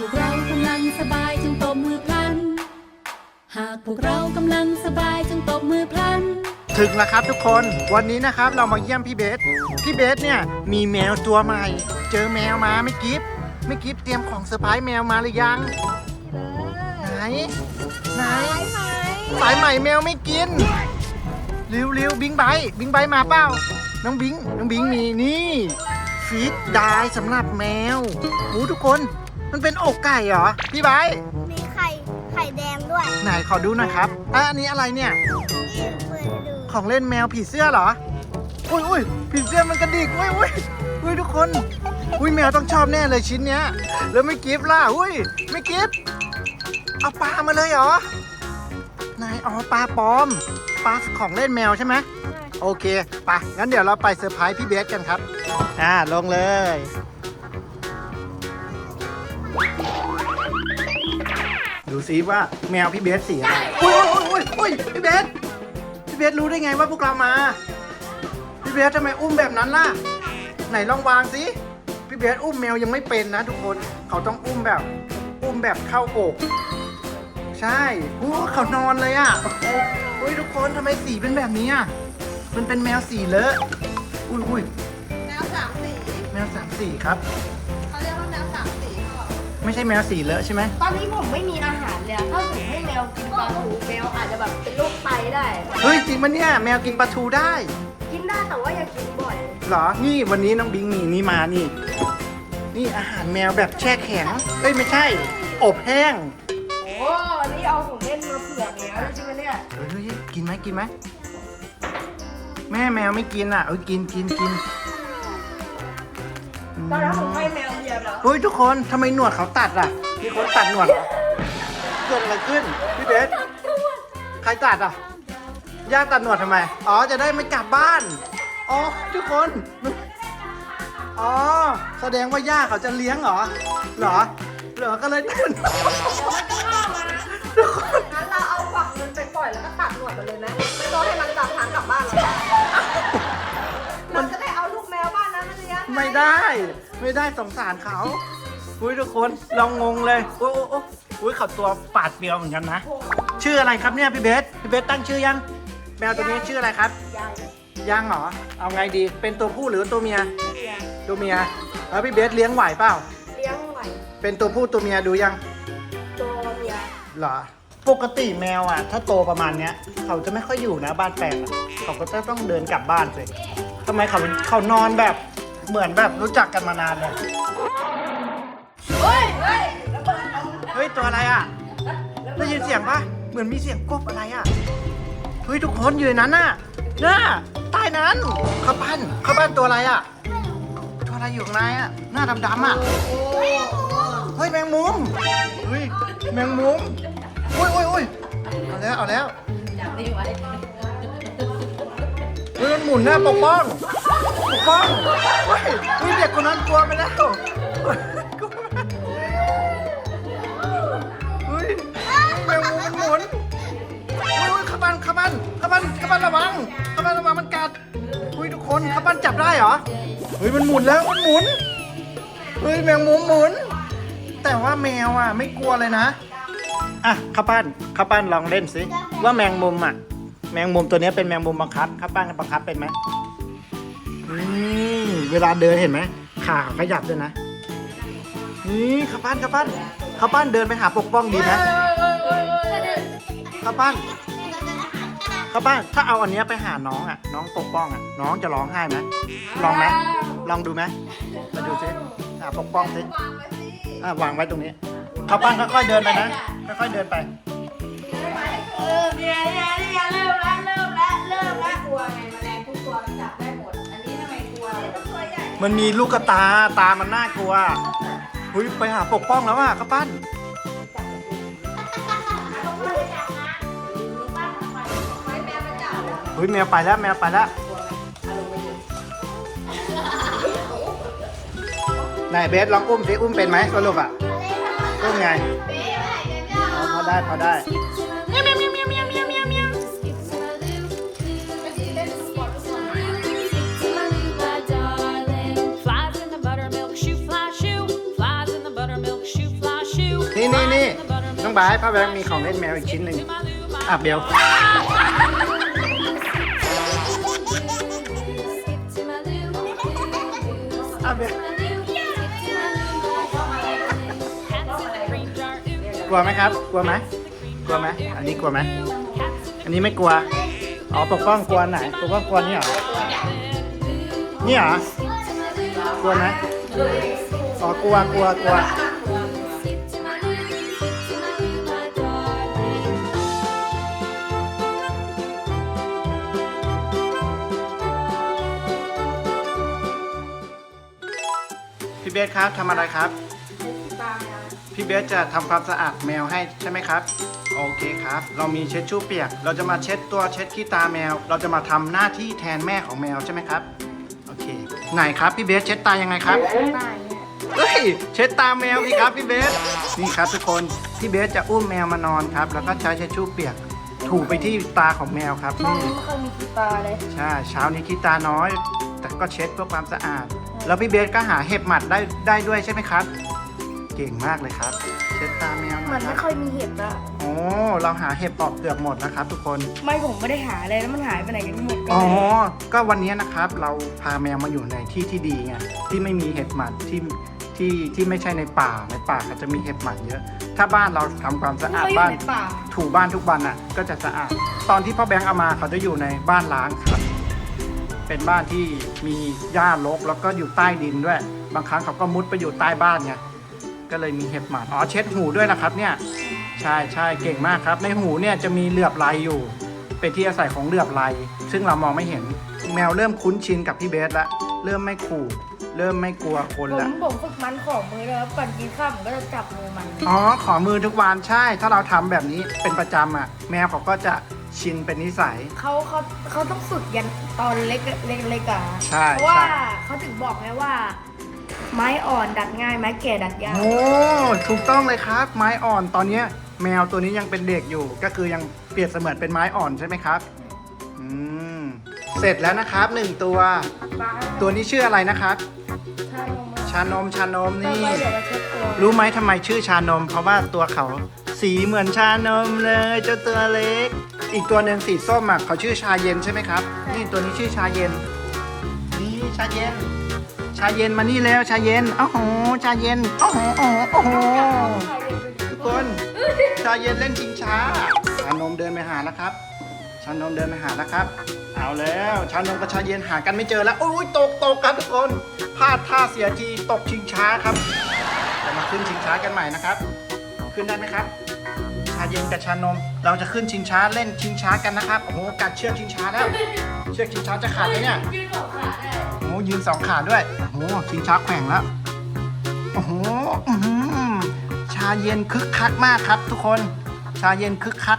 พวกเรากำลังสบายจงตบมือพลัน หากพวกเรากำลังสบายจงตบมือพลัน ถึงแล้วครับทุกคนวันนี้นะครับเรามาเยี่ยมพี่เบสพี่เบสเนี่ยมีแมวตัวใหม่ เจอแมวมาไม่กิฟไม่กิฟเตรียมของเซอร์ไพรส์แมวมาหรือยัง ไหน ไหน สายใหม่แมวไม่กินริวริวบิงไบท์บิงไบท์มาเปล่าน้องบิงน้องบิงมีนี่ฟีดไดายสำหรับแมวโอ้ทุกคน มันเป็นอกไก่เหรอ พี่ไบท์มีไข่ไข่แดงด้วยไหนขอดูหน่อยครับอะอันนี้อะไรเนี่ย นี่เปิดดูของเล่นแมวผีเสื้อเหรอ อุ้ยอุ้ยผีเสื้อมันกระดิกอุ้ยอุ้ยอุ้ยทุกคน อุ้ยแมวต้องชอบแน่เลยชิ้นเนี้ย แล้วไม่กิฟต์ล่ะ อุ้ยไม่กิฟต์เอาปลามาเลยเหรอไหนอ๋อปลาปลอม ปลาของเล่นแมวใช่ไหม โอเค ไป งั้นเดี๋ยวเราไปเซอร์ไพรส์พี่เบสกันครับ อ่า ลงเลย ดูซิว่าแมวพี่เบสสีอะไรอุ้ยอุ้ยอุ้ยอุ้ยพี่เบส พี่เบสรู้ได้ไงว่าพวกเรามา พี่เบสทำไมอุ้มแบบนั้นล่ะ ไหนลองวางสิพี่เบสอุ้มแมวยังไม่เป็นนะทุกคน เขาต้องอุ้มแบบ อุ้มแบบเข้าอก ใช่โอ้เขานอนเลยอะอุ้ยทุกคนทำไมสีเป็นแบบนี้อะ มันเป็นแมวสีเลอะ อุ้ยอุ้ยแมวสามสี แมวสามสีครับ ไม่ใช่แมวสีเลอะใช่ไหมตอนนี้ผมไม่มีอาหารเลยอะถ้าผมให้แมวกินปลาทูแมวอาจจะแบบเป็นโรคไตได้ เฮ้ยจริงปะเนี่ยแมวกินปลาทูได้กินได้แต่ว่าอย่ากินบ่อย เหรอ นี่วันนี้น้องบิงมีนี่มานี่ นี่อาหารแมวแบบแช่แข็งเอ้ยไม่ใช่ อบแห้งโอ้นี่เอาของเล่นมาเผื่อแมวจริงๆเนี่ยเฮ้ยเฮ้ยกินไหมกินไหมแม่แมวไม่กินอะเอ้ยกินกินกินอืมตอนนั้นผมให้แมว เดียวแล้วเฮ้ยทุกคนทำไมหนวดเขาตัดอะ มีคนตัดหนวดเหรอ เกิดอะไรขึ้นพี่เบสใครตัดอะ ย่าตัดหนวดทำไม อ๋อจะได้ไม่กลับบ้าน อ๋อทุกคน อ๋อแสดงว่าย่าเขาจะเลี้ยงเหรอ เหรอ เหรอก็เลยตัดทุกคน งั้นเราเอาฝักมันไปปล่อยแล้วก็ตัดหนวดมันเลยไหมไม่ต้องให้มันกลับทาง ไม่ได้ ไม่ได้สงสารเขาอุ้ยทุกคนลองงงเลยโอ้โอ้โอ้อุ้ยเขาตัวปาดเปรียวเหมือนกันนะ ชื่ออะไรครับเนี่ยพี่เบสพี่เบสตั้งชื่อยัง แมวตัวนี้ชื่ออะไรครับ ยังยังเหรอเอาไงดีเป็นตัวผู้หรือตัวเมียยังตัวเมียแล้วพี่เบสเลี้ยงไหวเปล่าเลี้ยงไหวเป็นตัวผู้ตัวเมียดูยัง ตัวเมียเหรอปกติแมวอะ ถ้าโตประมาณเนี้ย เขาจะไม่ค่อยอยู่นะบ้านแปลงอะเขาก็จะต้องเดินกลับบ้านสิทำไมเขาเขานอนแบบ เหมือนแบบรู้จักกันมานานเลย เฮ้ยเฮ้ยระเบิดเอาเฮ้ย ตัวอะไรอะ ได้ยินเสียงปะเหมือนมีเสียงกบอะไรอะ เฮ้ย ทุกคนอยู่ในนั้นน่ะน่าใต้นั้นข้าวปั้นข้าวปั้นตัวอะไรอะ ตัวอะไรอยู่ข้างในอะ หน้าดำๆอะ เฮ้ย แมงมุมเฮ้ย แมงมุมอุ้ยอุ้ยอุ้ยเอาแล้ว เอาแล้วเฮ้ยมันหมุนหน้าปกป้อง ปกป้องเฮ้ยเฮ้ยเด็กคนนั้นกลัวไปแล้วเฮ้ยกลัวไปแล้วเฮ้ยแมงมุมมันหมุนเฮ้ยเฮ้ยขบันขบันขบันขบันระวังขบันระวังมันกัดเฮ้ยทุกคนขบันจับได้เหรอเฮ้ยมันหมุนแล้วมันหมุนเฮ้ยแมงมุมหมุน แต่ว่าแมวอะไม่กลัวเลยนะอะข้าวปั้นข้าวปั้นลองเล่นสิว่าแมงมุมอะ แมงมุมตัวนี้เป็นแมงมุมบังคับข้าวปั้นบังคับเป็นไหม เวลาเดินเห็นไหมขาเขาขยับด้วยนะนี่ข้าวปั้นข้าวปั้นข้าวปั้นเดินไปหาปกป้องดีนะข้าวปั้นข้าวปั้นถ้าเอาอันเนี้ยไปหาน้องอะ น้องปกป้องอะน้องจะร้องไห้ไหมลองไหมลองดูไหมมาดูสิหาปกป้องสิวางไว้สิอะวางไว้ตรงนี้ข้าวปั้นค่อยๆเดินไปนะค่อยๆเดินไป เออเนี่ยเนี่ยเนี่ยเริ่มแล้ว มันมีลูกกระตาตามันน่ากลัวหุยไปหาปกป้องแล้วอะข้าวปั้นหุยแมวไปแล้วแมวไปแล้วไหนเบสลองอุ้มสิอุ้มเป็นไหมสรุปอะอุ้มไงอ๋อพอได้พอได้ บายพ่อแบงค์มีของเล่นแมวอีกชิ้นหนึ่งอะเบลอะเบลกลัวไหมครับ กลัวไหมกลัวไหมอันนี้กลัวไหมอันนี้ไม่กลัว อ๋อปกป้องกลัวไหนปกป้องกลัวนี่เหรอ นี่เหรอ กลัวไหมอ๋อกลัวกลัวกลัว สครับทำอะไรครับ พี่เบสจะทำความสะอาดแมวให้ใช่ไหมครับ โอเคครับ เรามีเช็ดชู่เปียก เราจะมาเช็ดตัวเช็ดขี้ตาแมว เราจะมาทำหน้าที่แทนแม่ของแมวใช่ไหมครับ โอเค ไหนครับพี่เบสเช็ดตายังไงครับ เฮ้ยเช็ดตาแมวอีกครับพี่เบส นี่ครับทุกคนพี่เบสจะอุ้มแมวมานอนครับ แล้วก็ใช้เช็ดชู่เปียก ถูไปที่ตาของแมวครับน้องนี่ไม่เคยมีกีตาร์เลย ใช่เช้านี้ขี้ตาน้อย แต่ก็เช็ดเพื่อความสะอาด แล้วพี่เบสก็หาเห็บหมัดได้ได้ด้วยใช่ไหมครับ เก่งมากเลยครับ เช็ดตาแมวหเหมืน่ออนยคไม่รับเคยมีเห็บอะโอ้เราหาเห็บปอกเปลือกหมดนะครับ ทุกคน ไม่ผมไม่ได้หาเลยแล้วมันหายไปไหนกันหมดก็อ๋อ เลยก็วันนี้นะครับเราพาแมวมาอยู่ในที่ที่ดีไงที่ไม่มีเห็บหมัดที่ที่ที่ไม่ใช่ในป่าในป่าก็จะมีเห็บหมัดเยอะ ถ้าบ้านเราทำความสะอาดเขาอยู่บ้าน ในป่าถูบ้านทุกวันอะก็จะสะอาด ตอนที่พ่อแบงค์เอามาเขาจะอยู่ในบ้านล้างครับ เป็นบ้านที่มีหญ้ารกแล้วก็อยู่ใต้ดินด้วย บางครั้งเขาก็มุดไปอยู่ใต้บ้านไงก็เลยมีเห็บหมัดอ๋อเช็ดหูด้วยนะครับเนี่ยใช่ใช่เก่งมากครับ ในหูเนี่ยจะมีเหลือบลายอยู่ เป็นที่อาศัยของเหลือบลายซึ่งเรามองไม่เห็น แมวเริ่มคุ้นชินกับพี่เบสละเริ่มไม่ขู่เริ่มไม่กลัวคนผมละผมฝึกมันของมือแล้วก่อนกินข้าวผมก็จะจับมือมัน อ๋อขอมือทุกวันใช่ ถ้าเราทำแบบนี้เป็นประจำอะ แมวเขาก็จะ ชินเป็นนิสัย เขาเขาเขาต้องฝึกยันตอนเล็กเล็กเล็กอะใช่เพราะว่าใช่ เขาถึงบอกไงว่า ไม้อ่อนดัดง่ายไม้แก่ดัดยาก โอ้ถูกต้องเลยครับ ไม้อ่อนตอนเนี้ยแมวตัวนี้ยังเป็นเด็กอยู่ ก็คือยังเปรียบเสมือนเป็นไม้อ่อนใช่ไหมครับอืมเสร็จแล้วนะครับหนึ่งตัว ตัวนี้ชื่ออะไรนะครับใช่ลงมาชานมชานมต่อนี่ไปเดี๋ยวเราเช็ดตัวรู้ไหมทำไมชื่อชานม เพราะว่าตัวเขา สีเหมือนชานมเลยเจ้าตัวเล็ก อีกตัวหนึ่งสีส้มอะเขาชื่อชาเย็นใช่ไหมครับ นี่ตัวนี้ชื่อชาเย็น นี่ชาเย็น ชาเย็นมานี่แล้วชาเย็นโอ้โหชาเย็นโอ้โหโอ้โหโอ้โหทุกคนชาเย็นเล่นชิงช้าชานมเดินไปหาแล้วครับชานมเดินไปหาแล้วครับ เอาแล้วชานมกับชาเย็นหากันไม่เจอแล้วโอ้ยตกตกครับทุกคนพลาดท่าเสียทีตกชิงช้าครับจะมาขึ้นชิงช้ากันใหม่นะครับ ขึ้นได้ไหมครับาเย็นกับชานม เราจะขึ้นชิงช้าเล่นชิงช้ากันนะครับโอ้โหกัดเชือกชิงช้าแล้ว เชือกชิงช้าจะขาดไหมเนี่ยยืนสองขาได้โอ้โหยืนสองขาด้วยโอ้โหชิงช้าแข่งแล้วโอ้โหชาเย็นคึกคักมากครับ ทุกคน ชาเย็นคึกคัก